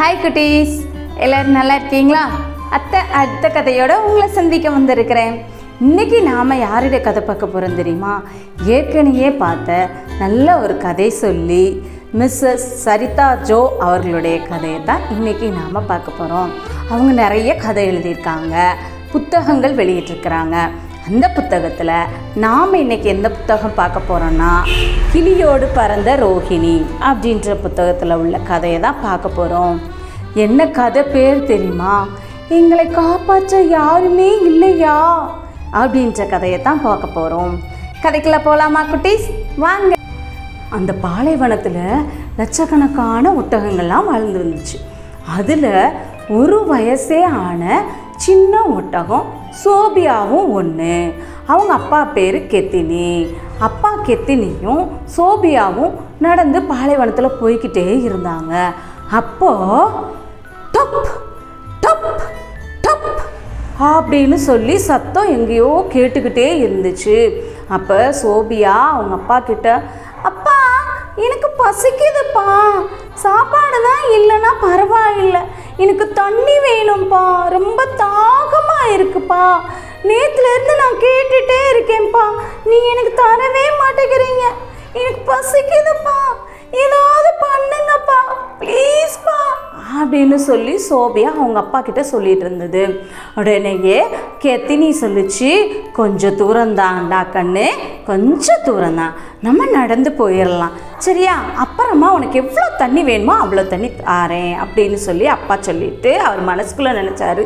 Hi குட்டீஸ் எல்லோரும் நல்லா இருக்கீங்களா? அத்தை அடுத்த கதையோட உங்களை சந்திக்க வந்திருக்கிறேன். இன்றைக்கி நாம் யாருடைய கதை பார்க்க போகிறோம் தெரியுமா? ஏற்கனவே பார்த்த நல்ல ஒரு கதை சொல்லி மிஸ்ஸஸ் சரிதா ஜோ அவர்களுடைய கதையை தான் இன்றைக்கி நாம் பார்க்க போகிறோம் அவங்க நிறைய கதை எழுதியிருக்காங்க புத்தகங்கள் வெளியிட்டிருக்கிறாங்க. அந்த புத்தகத்தில் நாம் இன்னைக்கு எந்த புத்தகம் பார்க்க போகிறோன்னா கிளியோடு பறந்த ரோஹிணி அப்படின்ற புத்தகத்தில் உள்ள கதையை தான் பார்க்க போகிறோம் என்ன கதை பேர் தெரியுமா? எங்களை காப்பாற்ற யாருமே இல்லையா? அப்படின்ற கதையை தான் பார்க்க போகிறோம் கதைக்குள்ள போகலாமா குட்டீஸ்? வாங்க. அந்த பாலைவனத்தில் லட்சக்கணக்கான ஒட்டகங்கள்லாம் வாழ்ந்து வந்துச்சு. அதில் ஒரு வயசே ஆன சின்ன ஒட்டகம் சோபியாவும் ஒன்று அவங்க அப்பா பேர் கெத்தினி. அப்பா கெத்தினியும் சோபியாவும் நடந்து பாலைவனத்தில் போய்கிட்டே இருந்தாங்க. அப்போ டப் டப் டப் அப்படின்னு சொல்லி சத்தம் எங்கேயோ கேட்டுக்கிட்டே இருந்துச்சு. அப்போ சோபியா அவங்க அப்பா கிட்ட எனக்கு பசிக்குதுப்பா. சாப்பாடு தான் இல்லைன்னா பரவாயில்லை. எனக்கு தண்ணி வேணும்ப்பா ரொம்ப தாகமாக இருக்குப்பா. நேற்றுலேருந்து நான் கேட்டுட்டே இருக்கேன்ப்பா. நீங்கள் எனக்கு தரவே மாட்டேங்கிறீங்க. எனக்கு பசிக்குதுப்பா. ஏதாவது பண்ணுங்கப்பா. ப்ளீஸ்ப்பா. அப்படின்னு சொல்லி சோபியா அவங்க அப்பா கிட்ட சொல்லிட்டு இருந்தது. உடனேயே கெத்தினி சொல்லிச்சு கொஞ்சம் தூரம் தான்டா கண்ணு. கொஞ்சம் தூரம் தான் நம்ம நடந்து போயிடலாம். சரியா? அப்புறமா உனக்கு எவ்வளோ தண்ணி வேணுமோ அவ்வளோ தண்ணி தாரேன் அப்படின்னு சொல்லி அப்பா சொல்லிட்டு அவர் மனசுக்குள்ளே நினச்சாரு.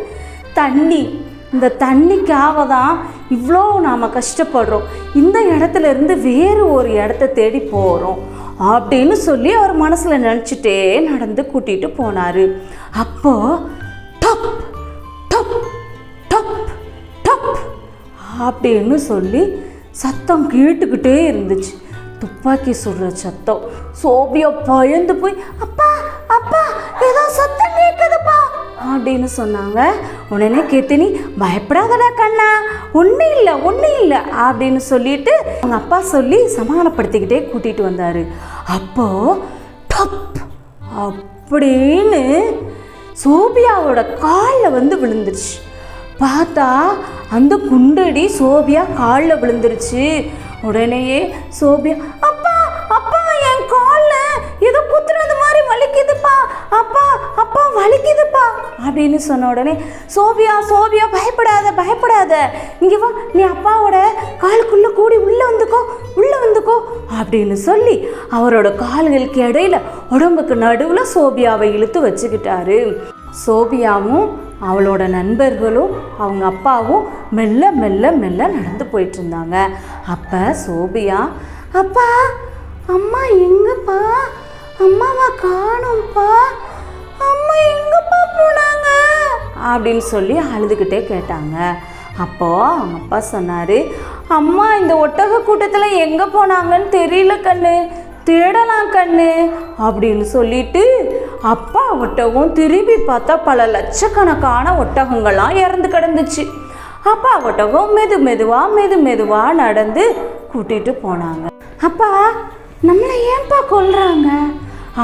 தண்ணி இந்த தண்ணிக்காக தான் இவ்வளோ நாம் கஷ்டப்படுறோம். இந்த இடத்துல இருந்து வேறு ஒரு இடத்த தேடி போகிறோம் அப்படின்னு சொல்லி அவர் மனசில் நினச்சிட்டே நடந்து கூட்டிகிட்டு போனார். அப்போது டப் டப் டப் டப் அப்படின்னு சொல்லி சத்தம் கேட்டுக்கிட்டே இருந்துச்சு. துப்பாக்கி சுடுற சத்தம். சோபியா பயந்து போய் அப்பா அப்பா ஏதோ சத்தம் கேட்குதுப்பா. அப்படின்னு சொன்னாங்க. உடனே கேத்தினி பயப்படாதடா கண்ணா ஒன்றும் இல்லை ஒன்றும் இல்லை. அப்படின்னு சொல்லிட்டு அவங்க அப்பா சொல்லி சமாதானப்படுத்திக்கிட்டே கூட்டிகிட்டு வந்தார். அப்போது டப்! அப்படின்னு சோபியாவோட காலில் வந்து விழுந்துருச்சு. பார்த்தா அந்த குண்டடி சோபியா காலில் விழுந்துருச்சு. உடனேயே சோபியா அப்பா அப்பா என் காலில் ஏதோ குத்துறது மாதிரி வலிக்குதுப்பா. அப்பா அப்பா வலிக்குதுப்பா. அப்படின்னு சொன்ன உடனே சோபியா சோபியா பயப்படாத பயப்படாத. இங்கே வா நீ அப்பாவோட காலுக்குள்ளே கூடி உள்ளே வந்துக்கோ உள்ளே வந்துக்கோ. அப்படின்னு சொல்லி அவரோட கால்களுக்கு இடையில உடம்புக்கு நடுவில் சோபியாவை இழுத்து வச்சுக்கிட்டாரு. சோபியாவும் அவளோட நண்பர்களும் அவங்க அப்பாவும் மெல்ல மெல்ல மெல்ல நடந்து போயிட்டு இருந்தாங்க அப்போ சோபியா அப்பா அம்மா எங்கப்பா? அம்மாவை காணோம்ப்பா. அம்மா எங்கப்பா போனாங்க? அப்படின்னு சொல்லி அழுதுகிட்டே கேட்டாங்க. அப்போது அவங்க அப்பா சொன்னார் அம்மா இந்த ஒட்டக கூட்டத்தில் எங்கே போனாங்கன்னு தெரியல கண்ணு. தேடலாம் கண்ணு அப்படின்னு சொல்லிட்டு அப்பா ஒட்டகம் திரும்பி பார்த்தா பல லட்சக்கணக்கான ஒட்டகங்கள்லாம் இறந்து கிடந்துச்சு. அப்பா ஒட்டகம் மெது மெதுவாக மெது மெதுவாக நடந்து கூட்டிகிட்டு போனாங்க. அப்பா நம்மளை ஏன்பா கொல்றாங்க?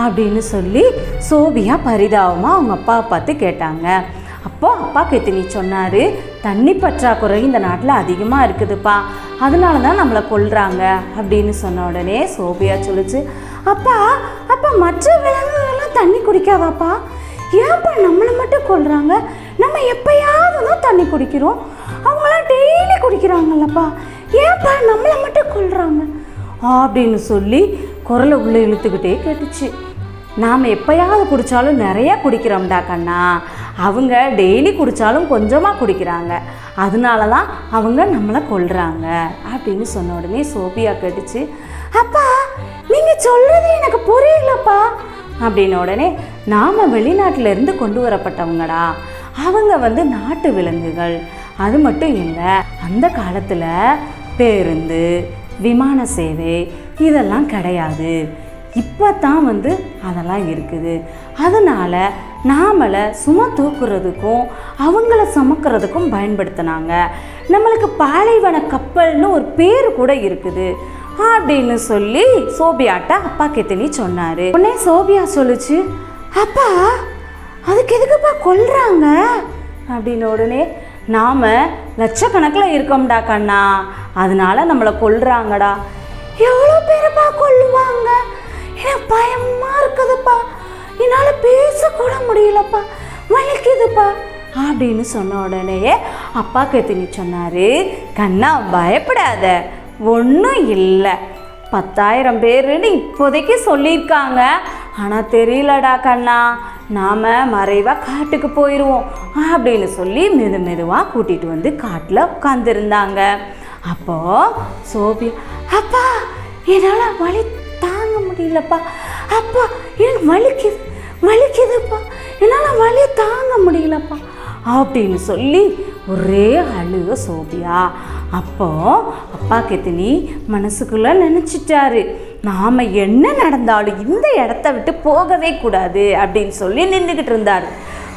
அப்படின்னு சொல்லி சோபியா பரிதாபமாக அவங்க அப்பாவை பார்த்து கேட்டாங்க. அப்போ அப்பா கெத்தினி சொன்னார் தண்ணி பற்றாக்குறை இந்த நாட்டில் அதிகமாக இருக்குதுப்பா. அதனால தான் நம்மளை கொள்கிறாங்க அப்படின்னு சொன்ன உடனே சோபியா சொல்லுச்சு. அப்பா அப்பா மற்ற விலங்குகள்லாம் தண்ணி குடிக்காதாப்பா? ஏன்ப்பா நம்மளை மட்டும் கொள்கிறாங்க நம்ம எப்பயாவது தான் தண்ணி குடிக்கிறோம். அவங்களாம் டெய்லி குடிக்கிறாங்கல்லப்பா. ஏன்ப்பா நம்மளை மட்டும் கொள்கிறாங்க அப்படின்னு சொல்லி குரலை உள்ளே இழுத்துக்கிட்டே கேட்டுச்சு. நாம் எப்பயாவது குடித்தாலும் நிறையா குடிக்கிறோம்டா கண்ணா. அவங்க டெய்லி குடித்தாலும் கொஞ்சமாக குடிக்கிறாங்க. அதனால தான் அவங்க நம்மளை கொல்றாங்க அப்படின்னு சொன்ன உடனே சோபியா கேட்டுச்சு. அப்பா நீங்கள் சொல்கிறது எனக்கு புரியலப்பா அப்படின்ன உடனே நாம் வெளிநாட்டிலேருந்து கொண்டு வரப்பட்டவங்கடா. அவங்க வந்து நாட்டு விலங்குகள். அது மட்டும் இல்லை அந்த காலத்தில் பேருந்து விமான சேவை இதெல்லாம் கிடையாது. இப்போ தான் வந்து அதெல்லாம் இருக்குது. அதனால் நாமளை சும தூக்குறதுக்கும் அவங்கள சுமக்கிறதுக்கும் பயன்படுத்தினாங்க. நம்மளுக்கு பாலைவன கப்பல்னு ஒரு பேர் கூட இருக்குது. அப்படின்னு சொல்லி சோபியாட்ட அப்பா கெத்தினி சொன்னார். உடனே சோபியா சொல்லுச்சு? அப்பா அதுக்கு எதுக்குப்பா கொல்றாங்க? அப்படின்னு உடனே நாம் லட்சக்கணக்கில் இருக்கோம்டா கண்ணா. அதனால நம்மளை கொல்றாங்கடா. எவ்வளோ பேருப்பா கொல்லுவாங்க? அப்படின்னு சொன்ன உடனேயே அப்பா கத்தினி சொன்னார் கண்ணா பயப்படாத. ஒன்றும் இல்லை. பத்தாயிரம் பேருன்னு இப்போதைக்கு சொல்லியிருக்காங்க. ஆனால் தெரியலடா கண்ணா. நாம் மறைவாக காட்டுக்கு போயிடுவோம் அப்படின்னு சொல்லி மெது மெதுவாக கூட்டிகிட்டு வந்து காட்டில் உட்காந்துருந்தாங்க அப்போது சோபியா அப்பா என்னால் வலி தாங்க முடியலப்பா. அப்பா எனக்கு வலிக்குது வலிக்குதுப்பா. என்னால் வலி தாங்க முடியலப்பா. அப்படின்னு சொல்லி ஒரே அழுக சோபியா. அப்போ அப்பா கெத்தினி மனசுக்குள்ள நினச்சிட்டாரு. நாம் என்ன நடந்தாலும் இந்த இடத்த விட்டு போகவே கூடாது அப்படின்னு சொல்லி நின்றுக்கிட்டு இருந்தார்.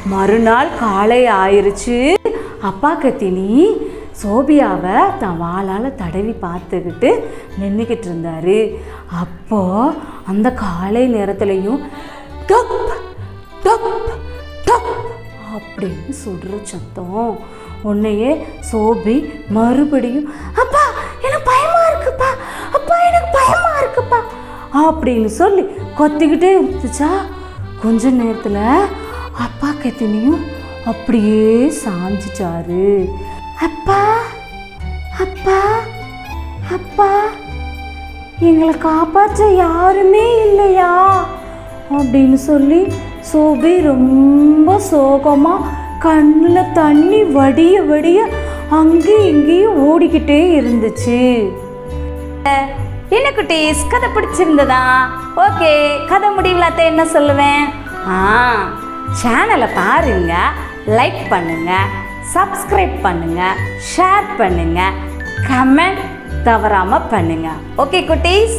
மறுநாள் காலை ஆயிடுச்சு அப்பா கத்தினி சோபியாவை தன் வாளால் தடவி பார்த்துக்கிட்டு நின்றுக்கிட்டு இருந்தார். அப்போது அந்த காலை நேரத்துலையும் கப் அப்படின்னு சுடுற சத்தம். உன்னையே சோபி மறுபடியும் அப்பா எனக்கு பயமா இருக்குப்பா. அப்பா எனக்கு பயமா இருக்குப்பா. அப்படின்னு சொல்லி கொத்திக்கிட்டே இருந்துச்சா. கொஞ்ச நேரத்தில் அப்பா கத்தினியும் அப்படியே சாஞ்சிச்சாரு அப்பா அப்பா அப்பா எங்களை காப்பாற்ற யாருமே இல்லையா? அப்படின்னு சொல்லி சோபி ரொம்ப சோகமாக கண்ணில் தண்ணி வடிய வடிய அங்கேயும் இங்கேயும் ஓடிக்கிட்டே இருந்துச்சு. என்ன குட்டீஸ் கதை பிடிச்சிருந்ததா? ஓகே கதை முடிவில் என்ன சொல்லுவேன்? ஆ சேனலை பாருங்க லைக் பண்ணுங்க சப்ஸ்கிரைப் பண்ணுங்க ஷேர் பண்ணுங்க கமெண்ட் தவறாமல் பண்ணுங்க. ஓகே குட்டீஸ்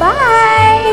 பாய்